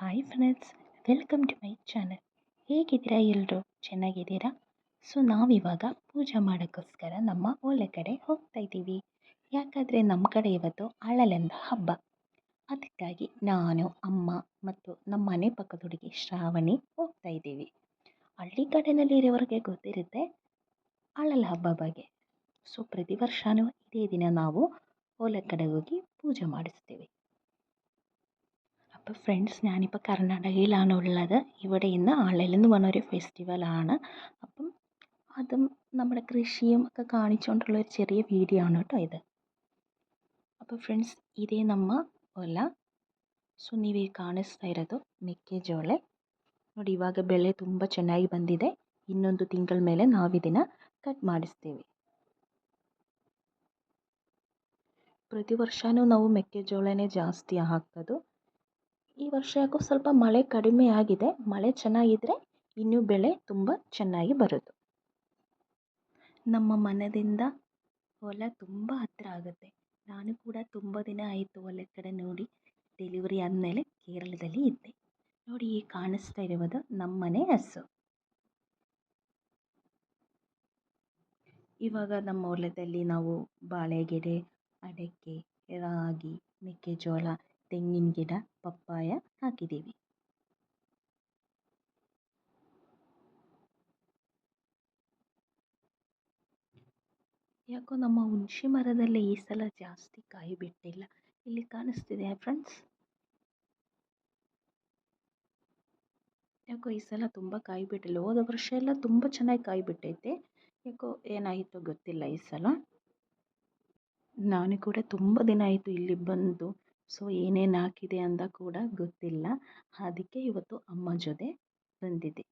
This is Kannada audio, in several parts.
Hi friends welcome to my channel ಹೇಗಿದ್ದೀರಾ ಎಲ್ಲರೂ ಚೆನ್ನಾಗಿದ್ದೀರಾ? ಸೊ ನಾವಿವಾಗ ಪೂಜೆ ಮಾಡೋಕ್ಕೋಸ್ಕರ ನಮ್ಮ ಓಲೆ ಕಡೆ ಹೋಗ್ತಾ ಇದ್ದೀವಿ. ಯಾಕಂದರೆ ನಮ್ಮ ಕಡೆ ಇವತ್ತು ಅಳಲೆಂದ ಹಬ್ಬ. ಅದಕ್ಕಾಗಿ ನಾನು, ಅಮ್ಮ ಮತ್ತು ನಮ್ಮ ಮನೆ ಪಕ್ಕದ ಹುಡುಗಿ ಶ್ರಾವಣಿ ಹೋಗ್ತಾ ಇದ್ದೀವಿ. ಹಳ್ಳಿ ಕಡೆಯಲ್ಲಿರೋರಿಗೆ ಗೊತ್ತಿರುತ್ತೆ ಅಳಲ ಹಬ್ಬ ಬಗ್ಗೆ. ಸೊ ಪ್ರತಿ ವರ್ಷವೂ ಇದೇ ದಿನ ನಾವು ಹೊಲ ಕಡೆ ಹೋಗಿ ಪೂಜೆ ಮಾಡಿಸ್ತೇವೆ. അപ്പോൾ ഫ്രണ്ട്സ് ഞാനിപ്പോൾ കർണാടകയിലാണ് ഉള്ളത് ഇവിടെ ഇന്ന് ആളലെന്ന് പറഞ്ഞൊരു ഫെസ്റ്റിവലാണ് അപ്പം അതും നമ്മുടെ കൃഷിയും ഒക്കെ കാണിച്ചുകൊണ്ടുള്ള ഒരു ചെറിയ വീഡിയോ ആണ് കേട്ടോ ഇത് അപ്പോൾ ಫ್ರೆಂಡ್ಸ್ ಇದೇ ನಮ್ಮ ಹೊಲ ಸೊ ನೀವೀಗ ಕಾಣಿಸ್ತಾ ಇರೋದು ಮೆಕ್ಕೆಜೋಳ ನೋಡಿ ಇವಾಗ ಬೆಳೆ ತುಂಬ ಚೆನ್ನಾಗಿ ಬಂದಿದೆ ಇನ್ನೊಂದು ತಿಂಗಳ ಮೇಲೆ ನಾವು ಇದನ್ನು ಕಟ್ ಮಾಡಿಸ್ತೇವೆ ಪ್ರತಿ ವರ್ಷವೂ ನಾವು ಮೆಕ್ಕೆಜೋಳನೇ ಜಾಸ್ತಿ ಹಾಕೋದು ಈ ವರ್ಷ ಯಾಕೋ ಸ್ವಲ್ಪ ಮಳೆ ಕಡಿಮೆ ಆಗಿದೆ. ಮಳೆ ಚೆನ್ನಾಗಿದ್ದರೆ ಇನ್ನೂ ಬೆಳೆ ತುಂಬ ಚೆನ್ನಾಗಿ ಬರೋದು. ನಮ್ಮ ಮನದಿಂದ ಹೊಲ ತುಂಬ ಹತ್ತಿರ ಆಗುತ್ತೆ. ನಾನು ಕೂಡ ತುಂಬ ದಿನ ಆಯಿತು ಹೊಲದ ಕಡೆ ನೋಡಿ ಡೆಲಿವರಿ ಆದಮೇಲೆ ಕೇರಳದಲ್ಲಿ ಇದ್ದೆ. ನೋಡಿ ಈ ಕಾಣಿಸ್ತಾ ಇರುವುದು ನಮ್ಮನೆ ಹಸು. ಇವಾಗ ನಮ್ಮ ಹೊಲದಲ್ಲಿ ನಾವು ಬಾಳೆಗೆರೆ, ಅಡಿಕೆ, ರಾಗಿ, ಮೆಕ್ಕೆಜೋಳ ತೆಂಗಿನ ಗಿಡ, ಪಪ್ಪಾಯ ಹಾಕಿದ್ದೀವಿ. ಯಾಕೋ ನಮ್ಮ ಹುಣಸೆ ಮರದಲ್ಲಿ ಈ ಸಲ ಜಾಸ್ತಿ ಕಾಯಿ ಬಿಟ್ಟಿಲ್ಲ. ಇಲ್ಲಿ ಕಾಣಿಸ್ತಿದೆ ಫ್ರೆಂಡ್ಸ್? ಯಾಕೋ ಈ ಸಲ ತುಂಬ ಕಾಯಿ ಬಿಟ್ಟಿಲ್ಲ. ಹೋದ ವರ್ಷ ಎಲ್ಲ ತುಂಬ ಚೆನ್ನಾಗಿ ಕಾಯಿ ಬಿಟ್ಟೈತೆ. ಯಾಕೋ ಏನಾಯಿತೋ ಗೊತ್ತಿಲ್ಲ ಈ ಸಲ. ನಾನು ಕೂಡ ತುಂಬ ದಿನ ಆಯಿತು ಇಲ್ಲಿ ಬಂದು ಸೊ, ಏನೇನು ಹಾಕಿದೆ ಅಂತ ಕೂಡ ಗೊತ್ತಿಲ್ಲ. ಅದಕ್ಕೆ ಇವತ್ತು ಅಮ್ಮ ಜೊತೆ ಬಂದಿದ್ದೆ.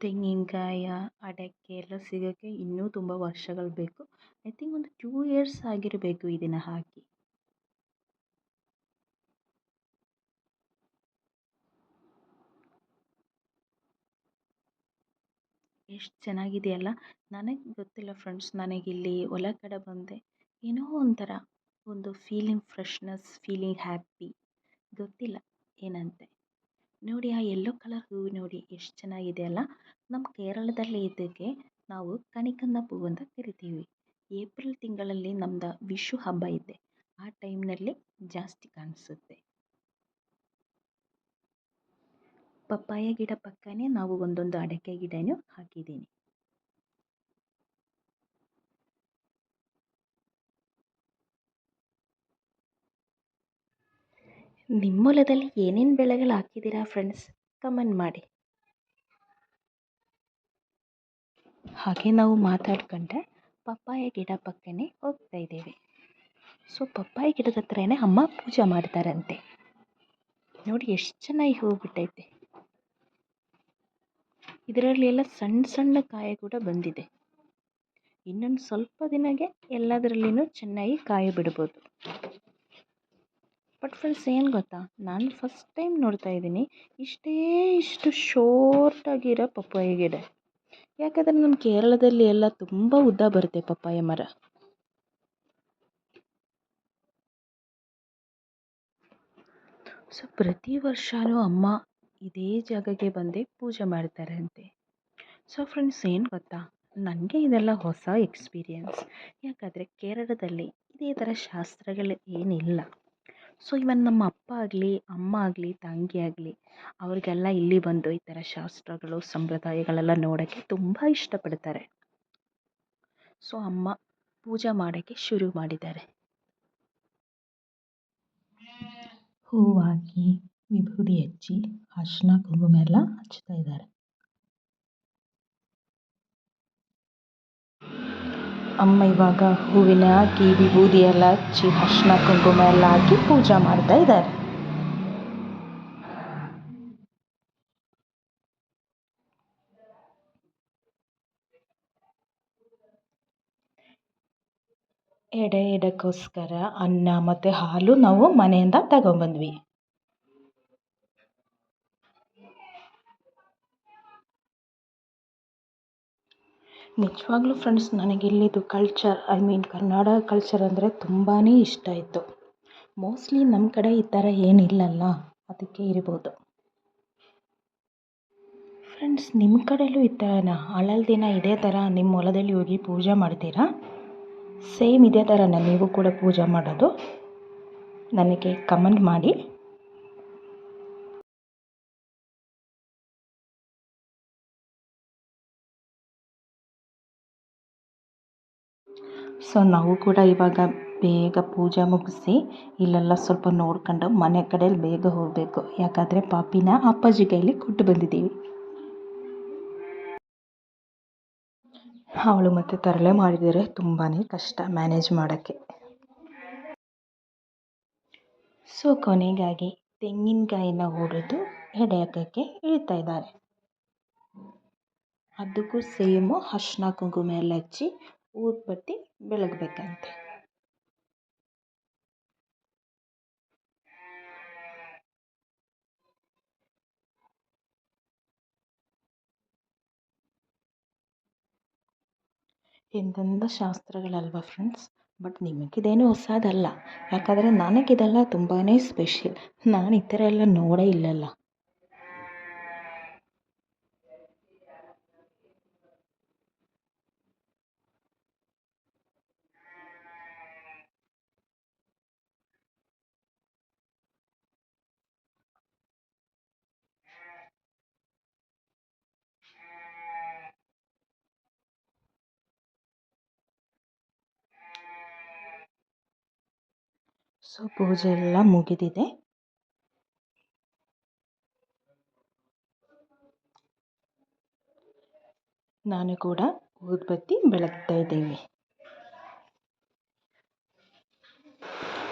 ತೆಂಗಿನಕಾಯ, ಅಡಕೆ ಎಲ್ಲ ಸಿಗೋಕ್ಕೆ ಇನ್ನೂ ತುಂಬ ವರ್ಷಗಳು ಬೇಕು. ಐ ಥಿಂಕ್ ಒಂದು ಟೂ ಇಯರ್ಸ್ ಆಗಿರಬೇಕು ಇದನ್ನು ಹಾಕಿ. ಎಷ್ಟು ಚೆನ್ನಾಗಿದೆಯಲ್ಲ. ನನಗೆ ಗೊತ್ತಿಲ್ಲ ಫ್ರೆಂಡ್ಸ್ ನನಗಿಲ್ಲಿ ಹೊಲ ಕಡೆ ಬಂದೆ. ಏನೋ ಒಂಥರ. ಒಂದು ಫೀಲಿಂಗ್ ಫ್ರೆಶ್ನೆಸ್ ಫೀಲಿಂಗ್ ಹ್ಯಾಪಿ ಗೊತ್ತಿಲ್ಲ ಏನಂತೆ. ನೋಡಿ ಆ ಯೆಲ್ಲೋ ಕಲರ್ ಹೂವು ನೋಡಿ ಎಷ್ಟು ಚೆನ್ನಾಗಿದೆ ಅಲ್ಲ. ನಮ್ಮ ಕೇರಳದಲ್ಲಿ ಇದಕ್ಕೆ ನಾವು ಕಣಿಕಂದ ಹೂವು ಅಂತ ಕರಿತೀವಿ. ಏಪ್ರಿಲ್ ತಿಂಗಳಲ್ಲಿ ನಮ್ದು ವಿಶು ಹಬ್ಬ ಇದೆ. ಆ ಟೈಮ್ನಲ್ಲಿ ಜಾಸ್ತಿ ಕಾಣಿಸುತ್ತೆ. ಪಪ್ಪಾಯ ಗಿಡ ಪಕ್ಕನೇ ನಾವು ಒಂದೊಂದು ಅಡಕೆ ಗಿಡನೂ ಹಾಕಿದ್ದೀನಿ. ನಿಮ್ಮ ಹೊಲದಲ್ಲಿ ಏನೇನು ಬೆಳೆಗಳು ಹಾಕಿದ್ದೀರಾ ಫ್ರೆಂಡ್ಸ್ ಕಮೆಂಟ್ ಮಾಡಿ. ಹಾಗೆ ನಾವು ಮಾತಾಡ್ಕೊಂಡೆ ಪಪ್ಪಾಯ ಗಿಡ ಪಕ್ಕನೇ ಹೋಗ್ತಾ ಇದ್ದೀವಿ. ಸೊ ಪಪ್ಪಾಯ ಗಿಡದ ಹತ್ರನೇ ಅಮ್ಮ ಪೂಜೆ ಮಾಡ್ತಾರಂತೆ. ನೋಡಿ ಎಷ್ಟು ಚೆನ್ನಾಗಿ ಹೋಗ್ಬಿಟ್ಟೈತೆ. ಬಿಟ್ಟೈತೆ ಇದರಲ್ಲಿ ಎಲ್ಲ ಸಣ್ಣ ಸಣ್ಣ ಕಾಯಿ ಕೂಡ ಬಂದಿದೆ. ಇನ್ನೊಂದು ಸ್ವಲ್ಪ ದಿನಕ್ಕೆ ಎಲ್ಲದರಲ್ಲಿನೂ ಚೆನ್ನಾಗಿ ಕಾಯಿ ಬಿಡ್ಬೋದು ಬಟ್ ಫ್ರೆಂಡ್ಸ್ ಏನು ಗೊತ್ತಾ? ನಾನು ಫಸ್ಟ್ ಟೈಮ್ ನೋಡ್ತಾ ಇದ್ದೀನಿ. ಇಷ್ಟೇ ಇಷ್ಟು ಶೋರ್ಟಾಗಿರೋ ಪಪ್ಪಾಯ ಗಿಡ. ಯಾಕಂದರೆ ನಮ್ಮ ಕೇರಳದಲ್ಲಿ ಎಲ್ಲ ತುಂಬ ಉದ್ದ ಬರುತ್ತೆ ಪಪ್ಪಾಯ ಮರ. ಸೊ ಪ್ರತಿ ವರ್ಷವೂ ಅಮ್ಮ ಇದೇ ಜಾಗಕ್ಕೆ ಬಂದೇ ಪೂಜೆ ಮಾಡ್ತಾರಂತೆ. ಸೊ ಫ್ರೆಂಡ್ಸ್ ಏನು ಗೊತ್ತಾ? ನನಗೆ ಇದೆಲ್ಲ ಹೊಸ ಎಕ್ಸ್ಪೀರಿಯನ್ಸ್ ಯಾಕಂದರೆ ಕೇರಳದಲ್ಲಿ ಇದೇ ಥರ ಶಾಸ್ತ್ರಗಳು ಏನಿಲ್ಲ. ಸೊ ಇವನ್ ನಮ್ಮ ಅಪ್ಪ ಆಗಲಿ, ಅಮ್ಮ ಆಗಲಿ, ತಂಗಿ ಆಗಲಿ, ಅವ್ರಿಗೆಲ್ಲ ಇಲ್ಲಿ ಬಂದು ಈ ಥರ ಶಾಸ್ತ್ರಗಳು, ಸಂಪ್ರದಾಯಗಳೆಲ್ಲ ನೋಡೋಕ್ಕೆ ತುಂಬ ಇಷ್ಟಪಡ್ತಾರೆ. ಸೊ ಅಮ್ಮ ಪೂಜೆ ಮಾಡೋಕ್ಕೆ ಶುರು ಮಾಡಿದ್ದಾರೆ. ಹೂವು ವಿಭೂತಿ ಹಚ್ಚಿ, ಅರಿಶಿನ, ಕುಂಕುಮ ಎಲ್ಲ ಹಚ್ತಾ ಇದ್ದಾರೆ. ಅಮ್ಮ ಇವಾಗ ಹೂವಿನ ಹಾಕಿ ವಿಭೂದಿ ಎಲ್ಲ ಹಚ್ಚಿ ಅರಿಶಿಣ ಕುಂಕುಮ ಎಲ್ಲ ಹಾಕಿ ಪೂಜೆ ಮಾಡ್ತಾ ಇದ್ದಾರೆ. ಎಡೆ ಎಡೆಗೋಸ್ಕರ ಅನ್ನ ಮತ್ತು ಹಾಲು ನಾವು ಮನೆಯಿಂದ ತಗೊಂಬಂದ್ವಿ ನಿಜವಾಗ್ಲೂ ಫ್ರೆಂಡ್ಸ್ ನನಗೆ ಇಲ್ಲಿದು culture I mean Karnataka culture ಅಂದರೆ ತುಂಬಾ ಇಷ್ಟ ಇತ್ತು. ಮೋಸ್ಟ್ಲಿ ನಮ್ಮ ಕಡೆ ಈ ಥರ ಏನಿಲ್ಲಲ್ಲ, ಅದಕ್ಕೆ ಇರ್ಬೋದು. ಫ್ರೆಂಡ್ಸ್ ನಿಮ್ಮ ಕಡೆಯಲ್ಲೂ ಈ ಥರನ ಹಳಲ್ ದಿನ ಇದೇ ಥರ ನಿಮ್ಮ ಹೊಲದಲ್ಲಿ ಹೋಗಿ ಪೂಜೆ ಮಾಡ್ತೀರಾ? ಸೇಮ್ ಇದೇ ಥರನ ನೀವು ಕೂಡ ಪೂಜೆ ಮಾಡೋದು? ನನಗೆ ಕಮೆಂಟ್ ಮಾಡಿ. ಸೊ ನಾವು ಕೂಡ ಇವಾಗ ಬೇಗ ಪೂಜೆ ಮುಗಿಸಿ ಇಲ್ಲೆಲ್ಲ ಸ್ವಲ್ಪ ನೋಡ್ಕೊಂಡು ಮನೆ ಕಡೆಯಲ್ಲಿ ಬೇಗ ಹೋಗಬೇಕು. ಯಾಕಂದರೆ ಪಾಪಿನ ಅಪ್ಪಾಜಿ ಕೈಲಿ ಕೊಟ್ಟು ಬಂದಿದ್ದೀವಿ. ಅವಳು ಮತ್ತು ತರಲೆ ಮಾಡಿದರೆ ತುಂಬಾ ಕಷ್ಟ ಮ್ಯಾನೇಜ್ ಮಾಡೋಕ್ಕೆ. ಸೊ ಕೊನೆಗಾಗಿ ತೆಂಗಿನಕಾಯಿನ ಹೊಡೆದು ಎಡೆ ಹಾಕೋಕ್ಕೆ ಇಳ್ತಾ ಇದ್ದಾರೆ. ಅದಕ್ಕೂ ಸೇಮು ಅರ್ಶಿನ ಕುಂಕುಮ ಎಲ್ಲ ಹಚ್ಚಿ ಊದ್ಬತ್ತಿ ಬೆಳಗಬೇಕಂತೆ. ಎಂತೆಂಥ ಶಾಸ್ತ್ರಗಳಲ್ವ ಫ್ರೆಂಡ್ಸ್? ಬಟ್ ನಿಮಗಿದೇನು ಹೊಸದಲ್ಲ. ಯಾಕಂದರೆ ನನಗಿದೆಲ್ಲ ತುಂಬಾ ಸ್ಪೆಷಲ್. ನಾನು ಈ ಥರ ಎಲ್ಲ ನೋಡೇ ಇಲ್ಲಲ್ಲ. ಸೊ ಪೂಜೆ ಎಲ್ಲ ಮುಗಿದಿದೆ. ನಾನು ಕೂಡ ಊದ್ಬತ್ತಿ ಬೆಳಗ್ತಾ ಇದ್ದೀನಿ.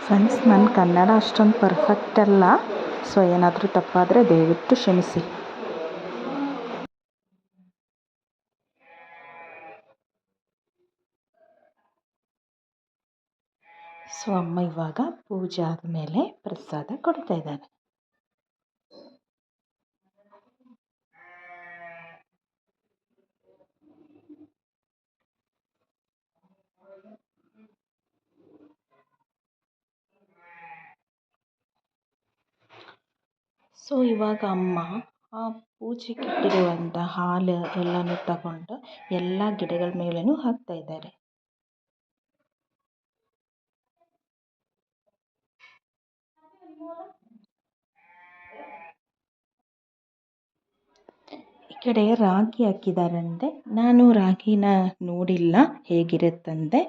ಫ್ರೆಂಡ್ಸ್ ನನ್ನ ಕನ್ನಡ ಅಷ್ಟೊಂದು ಪರ್ಫೆಕ್ಟ್ ಅಲ್ಲ. ಸೊ ಏನಾದರೂ ತಪ್ಪಾದರೆ ದಯವಿಟ್ಟು ಕ್ಷಮಿಸಿ. ಸೊ ಅಮ್ಮ ಇವಾಗ ಪೂಜೆ ಆದಮೇಲೆ ಪ್ರಸಾದ ಕೊಡ್ತಾ ಇದ್ದಾರೆ ಸೊ ಇವಾಗ ಅಮ್ಮ, ಆ ಪೂಜೆಗೆ ಇಟ್ಟಿರುವಂಥ ಹಾಲು ಎಲ್ಲನೂ ತಗೊಂಡು ಎಲ್ಲ ಗಿಡಗಳ ಮೇಲೂ ಹಾಕ್ತಾ ಇದ್ದಾರೆ. ಈ ಕಡೆ ರಾಗಿ ಹಾಕಿದಾರಂತೆ. ನಾನು ರಾಗಿನ ನೋಡಿಲ್ಲ ಹೇಗಿರುತ್ತಂತೆ.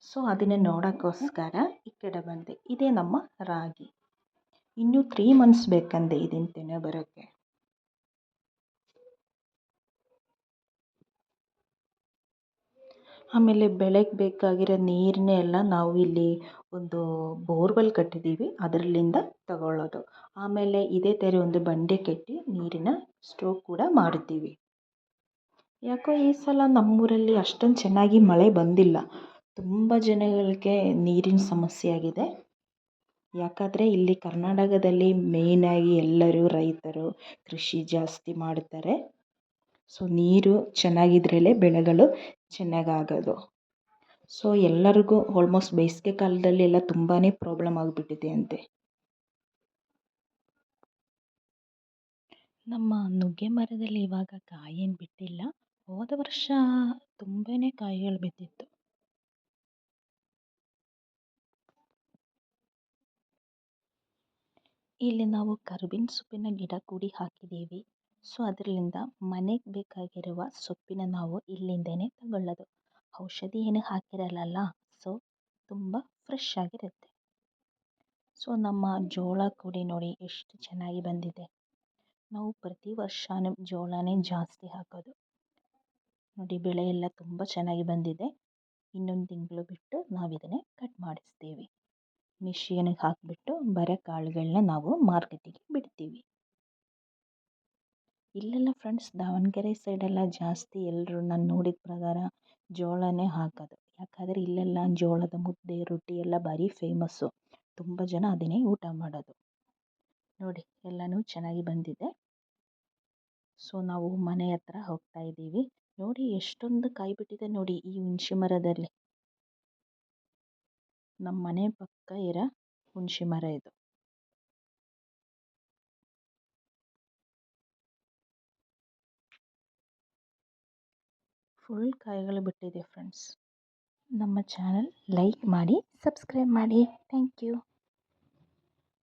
ಸೊ ಅದನ್ನು ನೋಡೋಕ್ಕೋಸ್ಕರ ಈ ಕಡೆ ಬಂದೆ. ಇದೇ ನಮ್ಮ ರಾಗಿ. ಇನ್ನೂ ತ್ರೀ ಮಂತ್ಸ್ ಬೇಕಂದೆ ಇದನ್ನು ತಿನ್ನೋ ಬರೋಕ್ಕೆ ಆಮೇಲೆ ಬೆಳೆಗೆ ಬೇಕಾಗಿರೋ ನೀರನ್ನೆಲ್ಲ ನಾವು ಇಲ್ಲಿ ಒಂದು ಬೋರ್ವೆಲ್ ಕಟ್ಟಿದ್ದೀವಿ. ಅದರಲ್ಲಿಂದ ತಗೊಳ್ಳೋದು. ಆಮೇಲೆ ಇದೇ ಥರ ಒಂದು ಬಂಡೆ ಕಟ್ಟಿ ನೀರಿನ ಸ್ಟೋವ್ ಕೂಡ ಮಾಡ್ತೀವಿ ಯಾಕೋ ಈ ಸಲ ನಮ್ಮೂರಲ್ಲಿ ಅಷ್ಟೊಂದು ಚೆನ್ನಾಗಿ ಮಳೆ ಬಂದಿಲ್ಲ. ತುಂಬ ಜನಗಳಿಗೆ ನೀರಿನ ಸಮಸ್ಯೆ ಆಗಿದೆ. ಯಾಕಂದರೆ ಇಲ್ಲಿ ಕರ್ನಾಟಕದಲ್ಲಿ ಮೇಯ್ನಾಗಿ ಎಲ್ಲರೂ ರೈತರು ಕೃಷಿ ಜಾಸ್ತಿ ಮಾಡ್ತಾರೆ. ಸೊ, ನೀರು ಚೆನ್ನಾಗಿದ್ರೇ ಬೆಳೆಗಳು ಚೆನ್ನಾಗಾಗೋದು. ಸೊ, ಎಲ್ಲರಿಗೂ ಆಲ್ಮೋಸ್ಟ್ ಬೇಸಿಗೆ ಕಾಲದಲ್ಲಿ ಎಲ್ಲ ತುಂಬಾ ಪ್ರಾಬ್ಲಮ್ ಆಗಿಬಿಟ್ಟಿದೆ ಅಂತೆ ನಮ್ಮ ನುಗ್ಗೆ ಮರದಲ್ಲಿ ಇವಾಗ ಕಾಯೇನು ಬಿಟ್ಟಿಲ್ಲ. ಹೋದ ವರ್ಷ ತುಂಬಾ ಕಾಯಿಗಳು ಬಿದ್ದಿತ್ತು. ಇಲ್ಲಿ ನಾವು ಕರ್ಬೇವಿನ ಸೊಪ್ಪಿನ ಗಿಡ ಕೂಡಿ ಹಾಕಿದ್ದೀವಿ. ಸೊ ಅದರಿಂದ ಮನೆಗೆ ಬೇಕಾಗಿರುವ ಸೊಪ್ಪಿನ ನಾವು ಇಲ್ಲಿಂದಲೇ ತಗೊಳ್ಳೋದು. ಔಷಧಿ ಏನು ಹಾಕಿರಲ್ಲ ಸೊ, ತುಂಬ ಫ್ರೆಶ್ ಆಗಿರುತ್ತೆ. ಸೊ, ನಮ್ಮ ಜೋಳ ಕೂಡಿ ನೋಡಿ ಎಷ್ಟು ಚೆನ್ನಾಗಿ ಬಂದಿದೆ. ನಾವು ಪ್ರತಿ ವರ್ಷ ಜೋಳನೇ ಜಾಸ್ತಿ ಹಾಕೋದು. ನೋಡಿ, ಬೆಳೆ ಎಲ್ಲ ತುಂಬ ಚೆನ್ನಾಗಿ ಬಂದಿದೆ. ಇನ್ನೊಂದು ತಿಂಗಳು ಬಿಟ್ಟು ನಾವು ಇದನ್ನೇ ಕಟ್ ಮಾಡಿಸ್ತೀವಿ. ಮಿಷಿನಿಗೆ ಹಾಕಿಬಿಟ್ಟು ಬರೋ ಕಾಳುಗಳನ್ನ ನಾವು ಮಾರ್ಕೆಟಿಗೆ ಬಿಡ್ತೀವಿ. ಇಲ್ಲೆಲ್ಲ ಫ್ರೆಂಡ್ಸ್ ದಾವಣಗೆರೆ ಸೈಡೆಲ್ಲ ಜಾಸ್ತಿ ಎಲ್ಲರೂ ನಾನು ನೋಡಿದ ಪ್ರಕಾರ ಜೋಳನೇ ಹಾಕೋದು. ಯಾಕಂದರೆ ಇಲ್ಲೆಲ್ಲ ಜೋಳದ ಮುದ್ದೆ, ರೊಟ್ಟಿ ಎಲ್ಲ ಭಾರಿ ಫೇಮಸ್ಸು ತುಂಬ ಜನ ಅದನ್ನೇ ಊಟ ಮಾಡೋದು. ನೋಡಿ, ಎಲ್ಲನೂ ಚೆನ್ನಾಗಿ ಬಂದಿದೆ. ಸೊ ನಾವು ಮನೆ ಹತ್ರ ಹೋಗ್ತಾ ಇದ್ದೀವಿ. ನೋಡಿ, ಎಷ್ಟೊಂದು ಕಾಯಿ ಬಿಟ್ಟಿದೆ ನೋಡಿ ಈ ಹುಣಸೆ ಮರದಲ್ಲಿ. ನಮ್ಮ ಮನೆ ಪಕ್ಕ ಇರೋ ಹುಣಸೆ ಮರ ಇದು. ಫುಲ್ ಕಾಯಿಗಳು ಬಿಟ್ಟಿದೆ ಫ್ರೆಂಡ್ಸ್ ನಮ್ಮ ಚಾನಲ್ ಲೈಕ್ ಮಾಡಿ ಸಬ್ಸ್ಕ್ರೈಬ್ ಮಾಡಿ. Thank you